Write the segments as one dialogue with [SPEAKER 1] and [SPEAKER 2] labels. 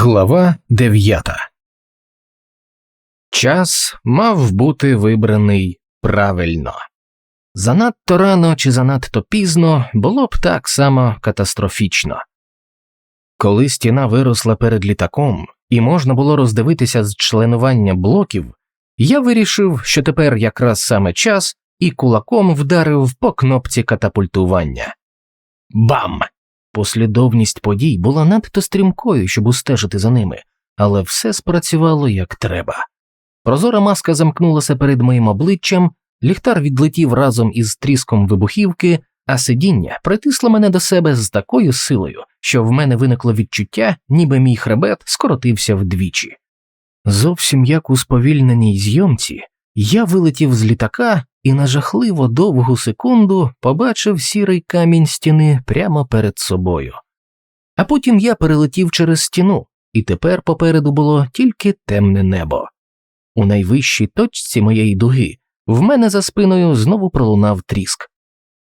[SPEAKER 1] Глава дев'ята Час мав бути вибраний правильно. Занадто рано чи занадто пізно було б так само катастрофічно. Коли стіна виросла перед літаком і можна було роздивитися з членування блоків, я вирішив, що тепер якраз саме час і кулаком вдарив по кнопці катапультування. Бам! Послідовність подій була надто стрімкою, щоб устежити за ними, але все спрацювало як треба. Прозора маска замкнулася перед моїм обличчям, ліхтар відлетів разом із тріском вибухівки, а сидіння притисло мене до себе з такою силою, що в мене виникло відчуття, ніби мій хребет скоротився вдвічі. Зовсім як у сповільненій зйомці, я вилетів з літака і на жахливо довгу секунду побачив сірий камінь стіни прямо перед собою. А потім я перелетів через стіну, і тепер попереду було тільки темне небо. У найвищій точці моєї дуги в мене за спиною знову пролунав тріск.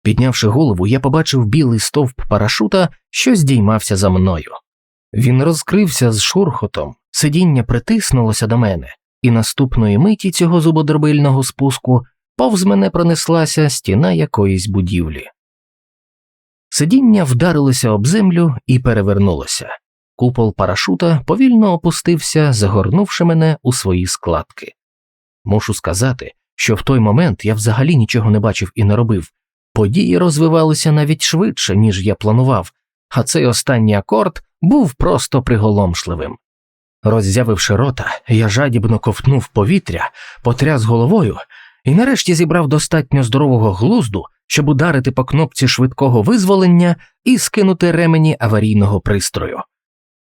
[SPEAKER 1] Піднявши голову, я побачив білий стовп парашута, що здіймався за мною. Він розкрився з шурхотом, сидіння притиснулося до мене, і наступної миті цього зубодробильного спуску повз мене пронеслася стіна якоїсь будівлі. Сидіння вдарилося об землю і перевернулося. Купол парашута повільно опустився, загорнувши мене у свої складки. Мушу сказати, що в той момент я взагалі нічого не бачив і не робив. Події розвивалися навіть швидше, ніж я планував, а цей останній акорд був просто приголомшливим. Роззявивши рота, я жадібно ковтнув повітря, потряс головою і нарешті зібрав достатньо здорового глузду, щоб ударити по кнопці швидкого визволення і скинути ремені аварійного пристрою.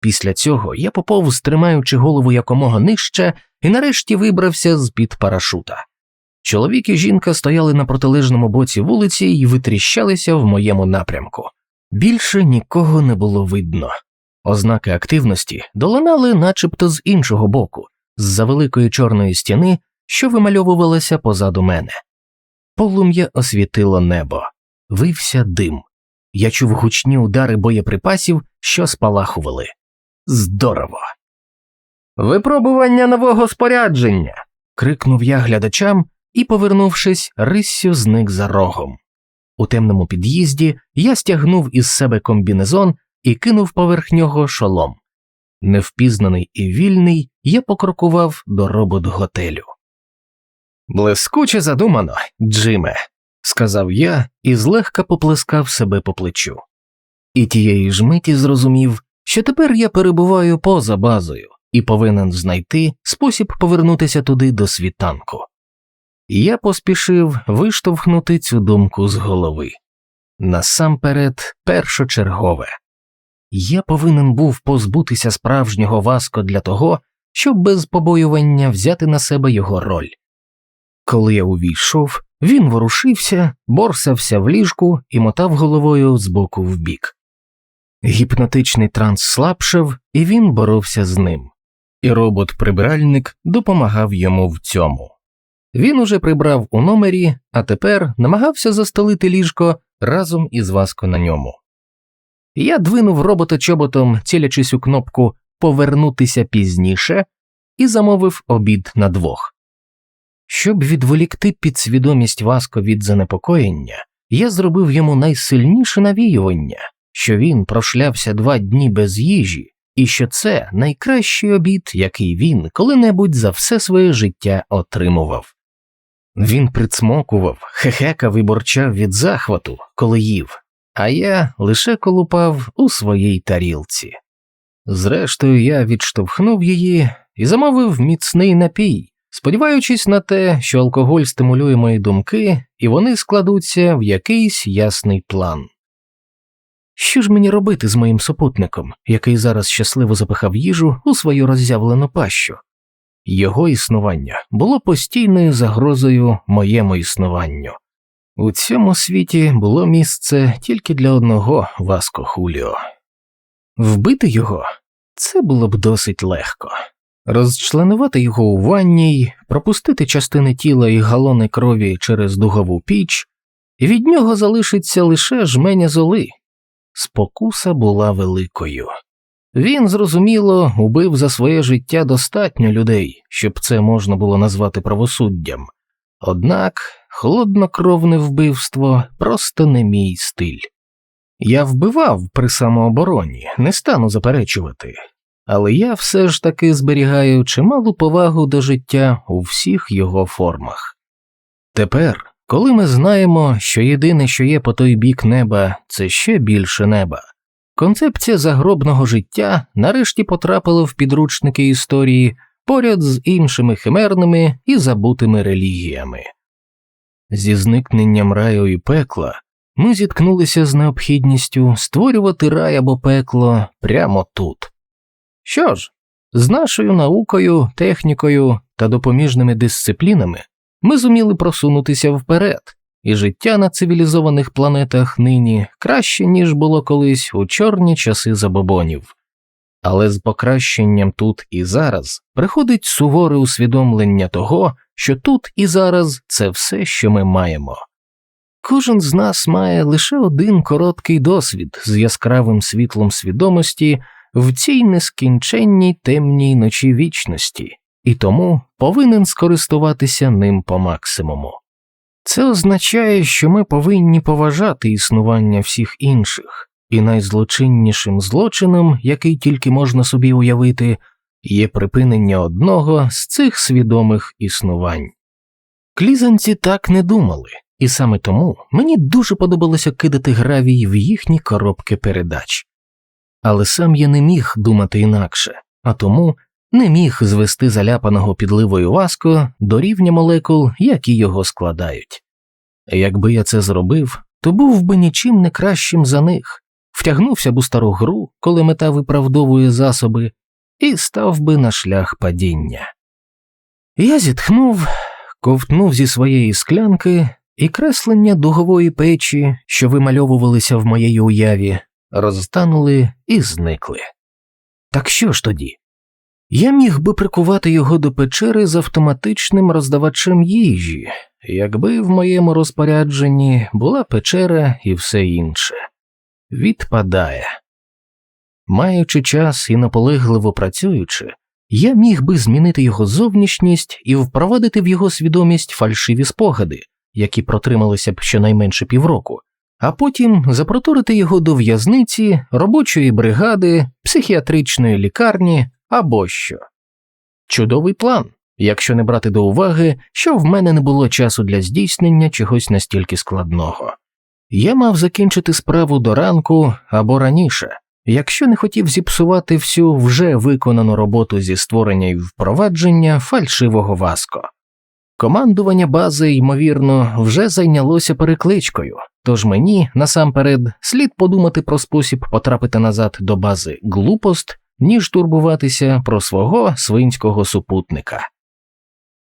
[SPEAKER 1] Після цього я поповз, тримаючи голову якомога нижче, і нарешті вибрався з під парашута. Чоловік і жінка стояли на протилежному боці вулиці і витріщалися в моєму напрямку. Більше нікого не було видно. Ознаки активності долинали начебто з іншого боку, з за великої чорної стіни, що вимальовувалася позаду мене. Полум'я освітило небо, вився дим. Я чув гучні удари боєприпасів, що спалахували. Здорово. Випробування нового спорядження. крикнув я глядачам і, повернувшись, риссю зник за рогом. У темному під'їзді я стягнув із себе комбінезон і кинув поверх нього шолом. Невпізнаний і вільний, я покрокував до робот готелю. Блискуче задумано, Джиме, сказав я і злегка поплескав себе по плечу. І тієї ж миті зрозумів, що тепер я перебуваю поза базою і повинен знайти спосіб повернутися туди до світанку. Я поспішив виштовхнути цю думку з голови. Насамперед, першочергове. Я повинен був позбутися справжнього Васко для того, щоб без побоювання взяти на себе його роль. Коли я увійшов, він ворушився, борсався в ліжку і мотав головою з боку в бік. Гіпнотичний транс слабшав, і він боровся з ним, і робот-прибиральник допомагав йому в цьому. Він уже прибрав у номері, а тепер намагався застелити ліжко разом із Васко на ньому. Я двинув робота чоботом, цілячись у кнопку Повернутися пізніше і замовив обід на двох. Щоб відволікти підсвідомість Васко від занепокоєння, я зробив йому найсильніше навіювання, що він прошлявся два дні без їжі, і що це найкращий обід, який він коли-небудь за все своє життя отримував. Він прицмокував, хехекав і борчав від захвату, коли їв, а я лише колупав у своїй тарілці. Зрештою, я відштовхнув її і замовив міцний напій, сподіваючись на те, що алкоголь стимулює мої думки, і вони складуться в якийсь ясний план. Що ж мені робити з моїм супутником, який зараз щасливо запихав їжу у свою роззявлену пащу? Його існування було постійною загрозою моєму існуванню. У цьому світі було місце тільки для одного Васко Хуліо. Вбити його це було б досить легко, розчленувати його у ванній, пропустити частини тіла і галони крові через дугову піч, і від нього залишиться лише жменя золи. Спокуса була великою. Він, зрозуміло, убив за своє життя достатньо людей, щоб це можна було назвати правосуддям. Однак холоднокровне вбивство просто не мій стиль. Я вбивав при самообороні, не стану заперечувати, але я все ж таки зберігаю чималу повагу до життя у всіх його формах. Тепер, коли ми знаємо, що єдине, що є по той бік неба, це ще більше неба, концепція загробного життя нарешті потрапила в підручники історії поряд з іншими химерними і забутими релігіями. Зі зникненням раю і пекла ми зіткнулися з необхідністю створювати рай або пекло прямо тут. Що ж, з нашою наукою, технікою та допоміжними дисциплінами ми зуміли просунутися вперед, і життя на цивілізованих планетах нині краще, ніж було колись у чорні часи забобонів. Але з покращенням тут і зараз приходить суворе усвідомлення того, що тут і зараз це все, що ми маємо. Кожен з нас має лише один короткий досвід з яскравим світлом свідомості в цій нескінченній темній ночі вічності, і тому повинен скористуватися ним по максимуму. Це означає, що ми повинні поважати існування всіх інших, і найзлочиннішим злочином, який тільки можна собі уявити, є припинення одного з цих свідомих існувань. Клізанці так не думали, і саме тому мені дуже подобалося кидати гравій в їхні коробки передач. Але сам я не міг думати інакше, а тому не міг звести заляпаного підливою васко до рівня молекул, які його складають. Якби я це зробив, то був би нічим не кращим за них, втягнувся б у стару гру, коли мета виправдовує засоби, і став би на шлях падіння. Я зітхнув, ковтнув зі своєї склянки, і креслення дугової печі, що вимальовувалися в моєї уяві, розтанули і зникли. Так що ж тоді? Я міг би прикувати його до печери з автоматичним роздавачем їжі, якби в моєму розпорядженні була печера і все інше. Відпадає. Маючи час і наполегливо працюючи, я міг би змінити його зовнішність і впровадити в його свідомість фальшиві спогади, які протрималися б щонайменше півроку, а потім запроторити його до в'язниці, робочої бригади, психіатричної лікарні або що. Чудовий план, якщо не брати до уваги, що в мене не було часу для здійснення чогось настільки складного. Я мав закінчити справу до ранку або раніше, якщо не хотів зіпсувати всю вже виконану роботу зі створення і впровадження фальшивого васко. Командування бази, ймовірно, вже зайнялося перекличкою, тож мені насамперед слід подумати про спосіб потрапити назад до бази глупост, ніж турбуватися про свого свинського супутника.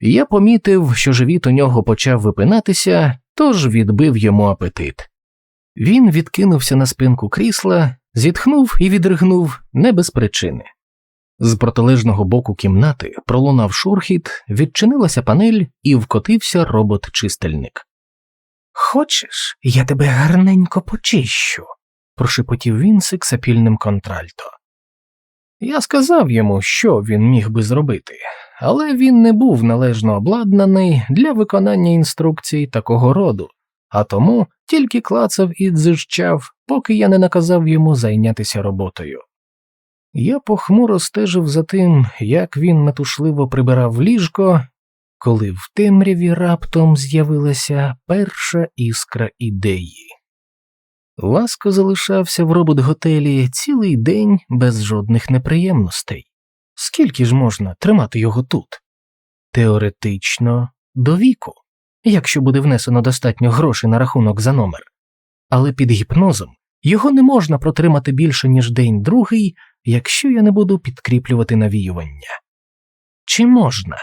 [SPEAKER 1] Я помітив, що живіт у нього почав випинатися, тож відбив йому апетит. Він відкинувся на спинку крісла, зітхнув і відригнув не без причини. З протилежного боку кімнати пролунав шурхіт, відчинилася панель і вкотився робот-чистильник. Хочеш, я тебе гарненько почищу, прошепотів він сексапільним контральто. Я сказав йому, що він міг би зробити, але він не був належно обладнаний для виконання інструкцій такого роду, а тому тільки клацав і дзижчав, поки я не наказав йому зайнятися роботою. Я похмуро стежив за тим, як він метушливо прибирав ліжко, коли в темряві раптом з'явилася перша іскра ідеї. Васко залишався в робот-готелі цілий день без жодних неприємностей. Скільки ж можна тримати його тут? Теоретично до віку, якщо буде внесено достатньо грошей на рахунок за номер, але під гіпнозом його не можна протримати більше, ніж день другий, якщо я не буду підкріплювати навіювання. Чи можна?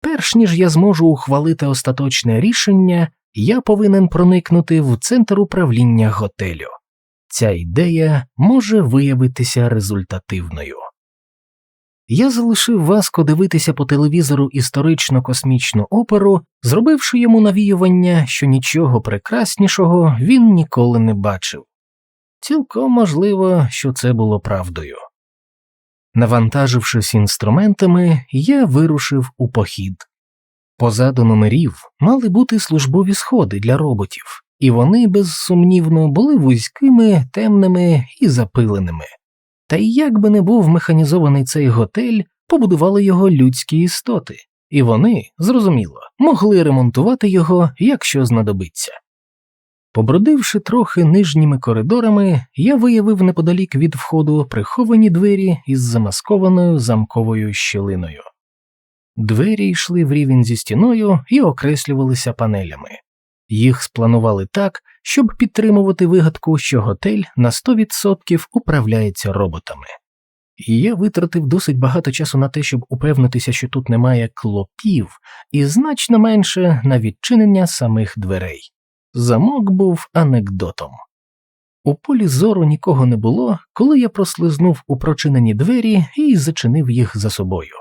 [SPEAKER 1] Перш ніж я зможу ухвалити остаточне рішення, я повинен проникнути в центр управління готелю. Ця ідея може виявитися результативною. Я залишив Васко дивитися по телевізору історично космічну оперу, зробивши йому навіювання, що нічого прекраснішого він ніколи не бачив. Цілком можливо, що це було правдою. Навантажившись інструментами, я вирушив у похід. Позаду номерів мали бути службові сходи для роботів, і вони, безсумнівно, були вузькими, темними і запиленими. Та й як би не був механізований цей готель, побудували його людські істоти, і вони, зрозуміло, могли ремонтувати його, якщо знадобиться. Побродивши трохи нижніми коридорами, я виявив неподалік від входу приховані двері із замаскованою замковою щілиною. Двері йшли в рівень зі стіною і окреслювалися панелями. Їх спланували так, щоб підтримувати вигадку, що готель на 100% управляється роботами. І я витратив досить багато часу на те, щоб упевнитися, що тут немає клопів, і значно менше на відчинення самих дверей. Замок був анекдотом. У полі зору нікого не було, коли я прослизнув у прочинені двері і зачинив їх за собою.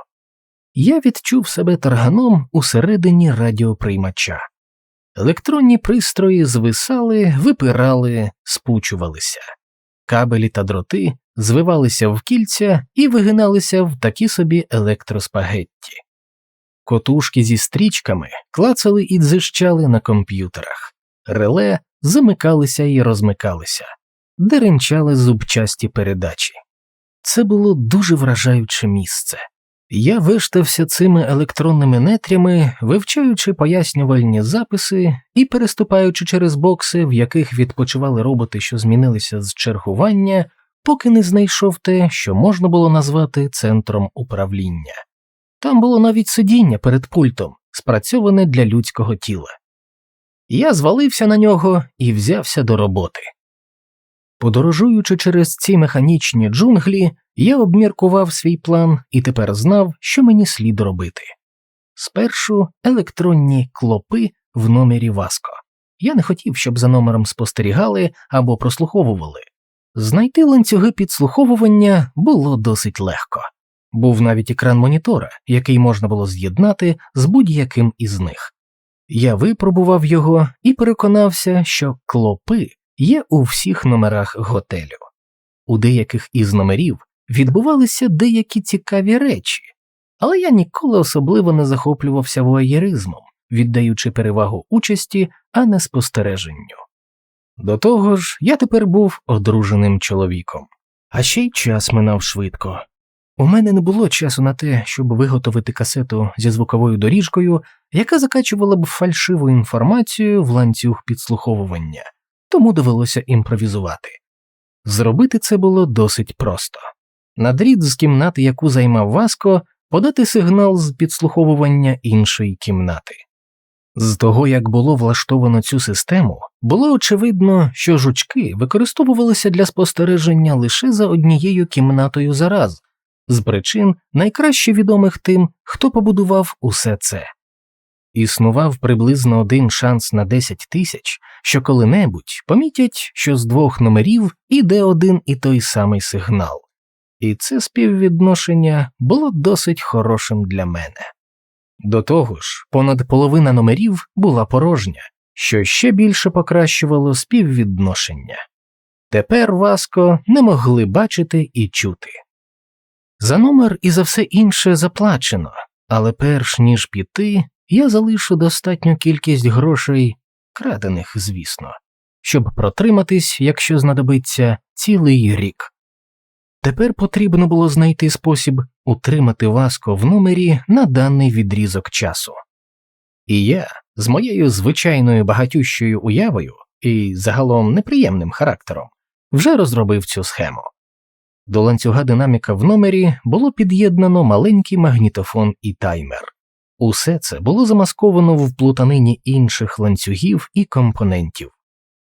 [SPEAKER 1] Я відчув себе тарганом усередині радіоприймача. Електронні пристрої звисали, випирали, спучувалися, кабелі та дроти звивалися в кільця і вигиналися в такі собі електроспагетті. Котушки зі стрічками клацали і дзищали на комп'ютерах, реле замикалися і розмикалися, деренчали зубчасті передачі. Це було дуже вражаюче місце. Я виштався цими електронними нетрями, вивчаючи пояснювальні записи і переступаючи через бокси, в яких відпочивали роботи, що змінилися з чергування, поки не знайшов те, що можна було назвати центром управління. Там було навіть сидіння перед пультом, спрацьоване для людського тіла. Я звалився на нього і взявся до роботи. Подорожуючи через ці механічні джунглі, я обміркував свій план і тепер знав, що мені слід робити. Спершу електронні клопи в номері Васко. Я не хотів, щоб за номером спостерігали або прослуховували. Знайти ланцюги підслуховування було досить легко. Був навіть екран монітора, який можна було з'єднати з будь-яким із них. Я випробував його і переконався, що клопи є у всіх номерах готелю. У деяких із номерів відбувалися деякі цікаві речі, але я ніколи особливо не захоплювався воєризмом, віддаючи перевагу участі, а не спостереженню. До того ж, я тепер був одруженим чоловіком, а ще й час минав швидко. У мене не було часу на те, щоб виготовити касету зі звуковою доріжкою, яка закачувала б фальшиву інформацію в ланцюг підслуховування, тому довелося імпровізувати. Зробити це було досить просто на дріт з кімнати, яку займав Васко, подати сигнал з підслуховування іншої кімнати. З того, як було влаштовано цю систему, було очевидно, що жучки використовувалися для спостереження лише за однією кімнатою за раз, з причин найкраще відомих тим, хто побудував усе це. Існував приблизно один шанс на 10 тисяч, що коли-небудь помітять, що з двох номерів іде один і той самий сигнал, і це співвідношення було досить хорошим для мене. До того ж, понад половина номерів була порожня, що ще більше покращувало співвідношення. Тепер Васко не могли бачити і чути. За номер і за все інше заплачено, але перш ніж піти, я залишу достатню кількість грошей, крадених, звісно, щоб протриматись, якщо знадобиться, цілий рік. Тепер потрібно було знайти спосіб утримати Васко в номері на даний відрізок часу. І я з моєю звичайною багатющою уявою і загалом неприємним характером вже розробив цю схему. До ланцюга динаміка в номері було під'єднано маленький магнітофон і таймер. Усе це було замасковано в плутанині інших ланцюгів і компонентів.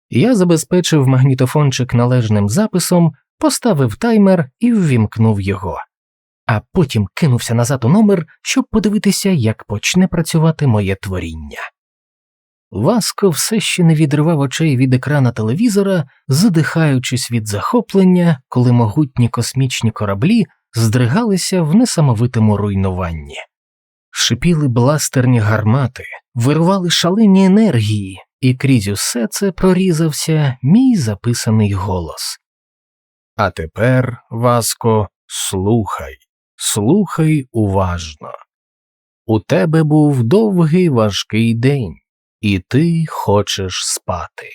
[SPEAKER 1] Я забезпечив магнітофончик належним записом, поставив таймер і ввімкнув його, а потім кинувся назад у номер, щоб подивитися, як почне працювати моє творіння. Васко все ще не відривав очей від екрана телевізора, задихаючись від захоплення, коли могутні космічні кораблі здригалися в несамовитому руйнуванні. Шипіли бластерні гармати, вирвали шалені енергії, і крізь усе це прорізався мій записаний голос. А тепер, Васко, Слухай, слухай уважно. У тебе був довгий важкий день, і ти хочеш спати.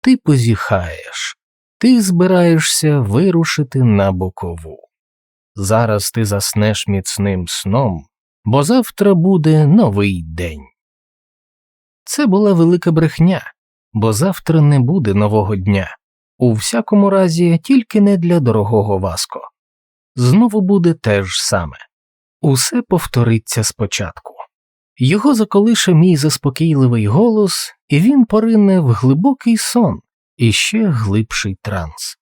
[SPEAKER 1] Ти позіхаєш, ти збираєшся вирушити на бокову. Зараз ти заснеш міцним сном, бо завтра буде новий день. Це була велика брехня, бо завтра не буде нового дня, у всякому разі, тільки не для дорогого Васко. Знову буде те ж саме усе повториться спочатку. Його заколише мій заспокійливий голос, і він порине в глибокий сон і ще глибший транс.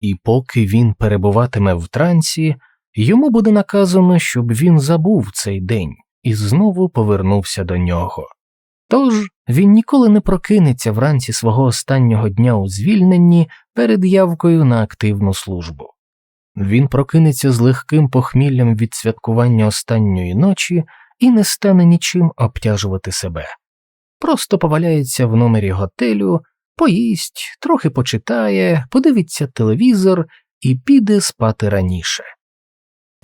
[SPEAKER 1] І поки він перебуватиме в трансі, йому буде наказано, щоб він забув цей день і знову повернувся до нього. Тож він ніколи не прокинеться вранці свого останнього дня у звільненні перед явкою на активну службу. Він прокинеться з легким похміллям від святкування останньої ночі і не стане нічим обтяжувати себе. Просто поваляється в номері готелю, поїсть, трохи почитає, подивиться телевізор і піде спати раніше.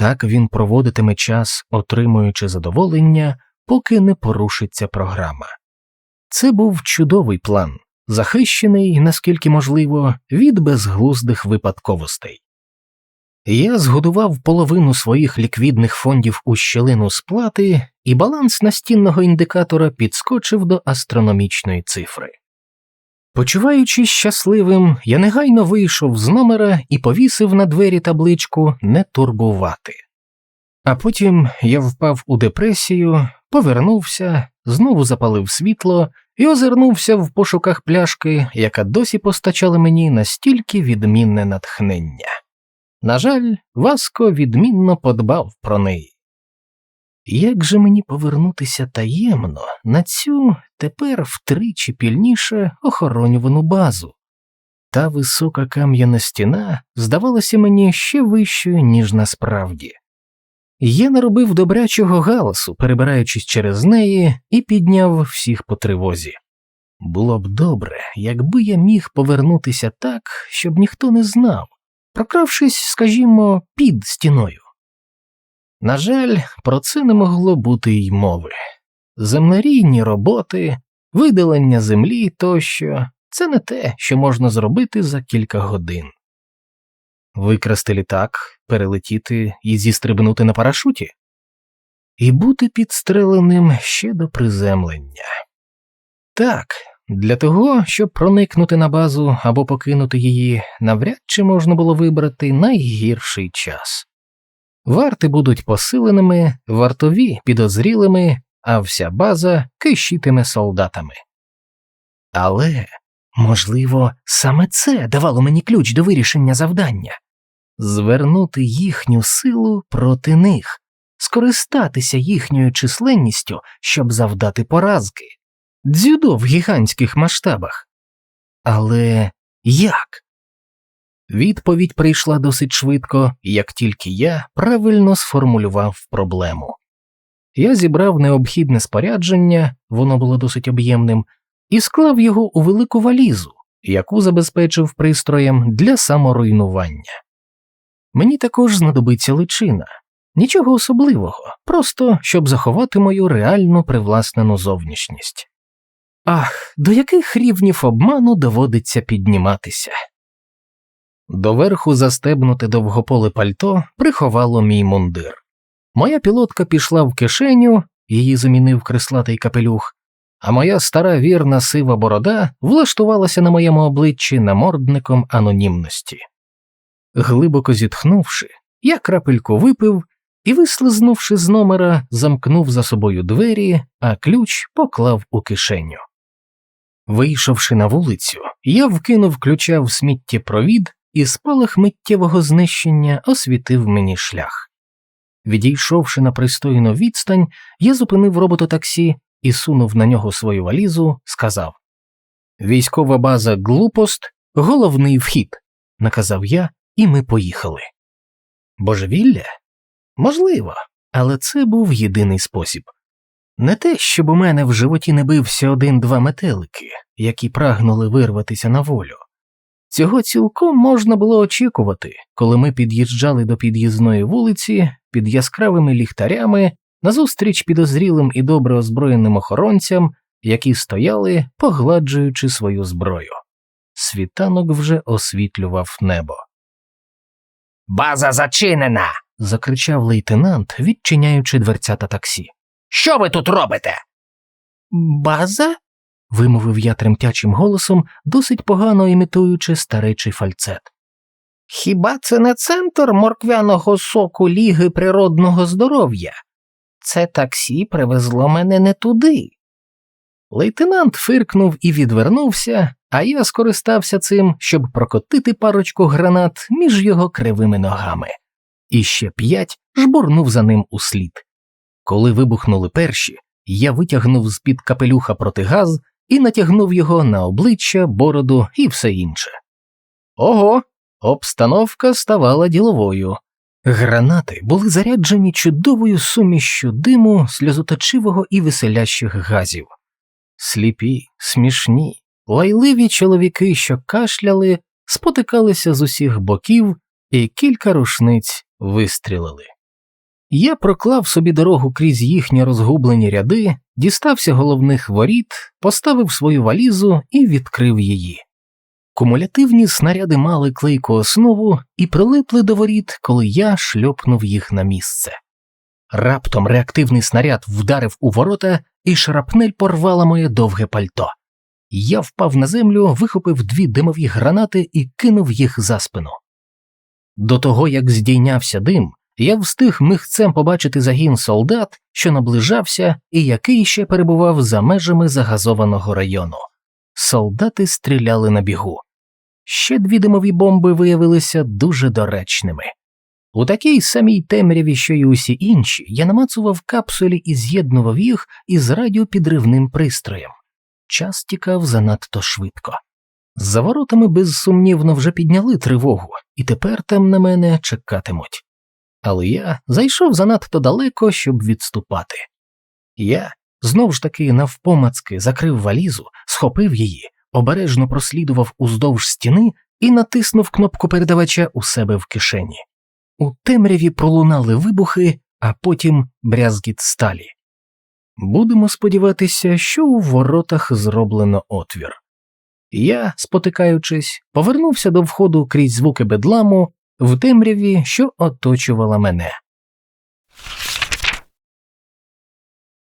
[SPEAKER 1] Так він проводитиме час, отримуючи задоволення, поки не порушиться програма. Це був чудовий план, захищений, наскільки можливо, від безглуздих випадковостей. Я згодував половину своїх ліквідних фондів у щелину сплати, і баланс настінного індикатора підскочив до астрономічної цифри. Почуваючись щасливим, я негайно вийшов з номера і повісив на двері табличку не турбувати. А потім я впав у депресію, повернувся, знову запалив світло і озирнувся в пошуках пляшки, яка досі постачала мені настільки відмінне натхнення. На жаль, Васко відмінно подбав про неї. Як же мені повернутися таємно на цю тепер втричі пільніше охоронювану базу? Та висока кам'яна стіна здавалася мені ще вищою, ніж насправді. Я наробив добрячого галасу, перебираючись через неї, і підняв всіх по тривозі. Було б добре, якби я міг повернутися так, щоб ніхто не знав, прокравшись, скажімо, під стіною. На жаль, про це не могло бути й мови. Земнерійні роботи, видалення землі тощо це не те, що можна зробити за кілька годин. Викрасти літак, перелетіти і зістрибнути на парашуті, і бути підстреленим ще до приземлення. Так, для того, щоб проникнути на базу або покинути її, навряд чи можна було вибрати найгірший час. Варти будуть посиленими, вартові підозрілими, а вся база кишітиме солдатами. Але, можливо, саме це давало мені ключ до вирішення завдання звернути їхню силу проти них, скористатися їхньою численністю, щоб завдати поразки, дзюдо в гігантських масштабах. Але як? Відповідь прийшла досить швидко, як тільки я правильно сформулював проблему. Я зібрав необхідне спорядження, воно було досить об'ємним, і склав його у велику валізу, яку забезпечив пристроєм для саморуйнування. Мені також знадобиться личина, нічого особливого, просто щоб заховати мою реально привласнену зовнішність. Ах, до яких рівнів обману доводиться підніматися. Доверху застебнуте довгополе пальто приховало мій мундир. Моя пілотка пішла в кишеню, її замінив крислатий капелюх, а моя стара вірна сива борода влаштувалася на моєму обличчі намордником анонімності. Глибоко зітхнувши, я крапельку випив і, вислизнувши з номера, замкнув за собою двері, а ключ поклав у кишеню. Вийшовши на вулицю, я вкинув ключа в сміттєпровід і спалах миттєвого знищення освітив мені шлях. Відійшовши на пристойну відстань, я зупинив робототаксі і сунув на нього свою валізу, сказав Військова база глупост, головний вхід, наказав я, і ми поїхали. Божевілля? Можливо, але це був єдиний спосіб. Не те, щоб у мене в животі не бився один-два метелики, які прагнули вирватися на волю. Цього цілком можна було очікувати, коли ми під'їжджали до під'їзної вулиці під яскравими ліхтарями назустріч підозрілим і добре озброєним охоронцям, які стояли, погладжуючи свою зброю. Світанок вже освітлював небо.
[SPEAKER 2] База зачинена.
[SPEAKER 1] закричав лейтенант, відчиняючи дверцята таксі.
[SPEAKER 2] Що ви тут робите?
[SPEAKER 1] База? Вимовив я тремтячим голосом, досить погано імітуючи старечий фальцет. Хіба це не центр морквяного соку Ліги природного здоров'я? Це таксі привезло мене не туди. Лейтенант фиркнув і відвернувся, а я скористався цим, щоб прокотити парочку гранат між його кривими ногами. І ще п'ять жбурнув за ним услід. Коли вибухнули перші, я витягнув з під капелюха протигаз і натягнув його на обличчя, бороду і все інше. Ого, обстановка ставала діловою. Гранати були заряджені чудовою сумішшю диму, сльозоточивого і веселящих газів. Сліпі, смішні, лайливі чоловіки, що кашляли, спотикалися з усіх боків, і кілька рушниць вистрілили. Я проклав собі дорогу крізь їхні розгублені ряди, дістався головних воріт, поставив свою валізу і відкрив її. Кумулятивні снаряди мали клейку основу і прилипли до воріт, коли я шльопнув їх на місце. Раптом реактивний снаряд вдарив у ворота, і шрапнель порвала моє довге пальто. Я впав на землю, вихопив дві димові гранати і кинув їх за спину. До того, як здійнявся дим, я встиг михцем побачити загін солдат, що наближався і який ще перебував за межами загазованого району. Солдати стріляли на бігу. Ще дві димові бомби виявилися дуже доречними. У такій самій темряві, що й усі інші, я намацував капсулі і з'єднував їх із радіопідривним пристроєм. Час тікав занадто швидко. За воротами безсумнівно вже підняли тривогу, і тепер там на мене чекатимуть. Але я зайшов занадто далеко, щоб відступати. Я знов ж таки навпомацки закрив валізу, схопив її, обережно прослідував уздовж стіни і натиснув кнопку передавача у себе в кишені. У темряві пролунали вибухи, а потім брязгіт сталі. Будемо сподіватися, що у воротах зроблено отвір. Я, спотикаючись, повернувся до входу крізь звуки бедламу в темряві, що оточувала мене.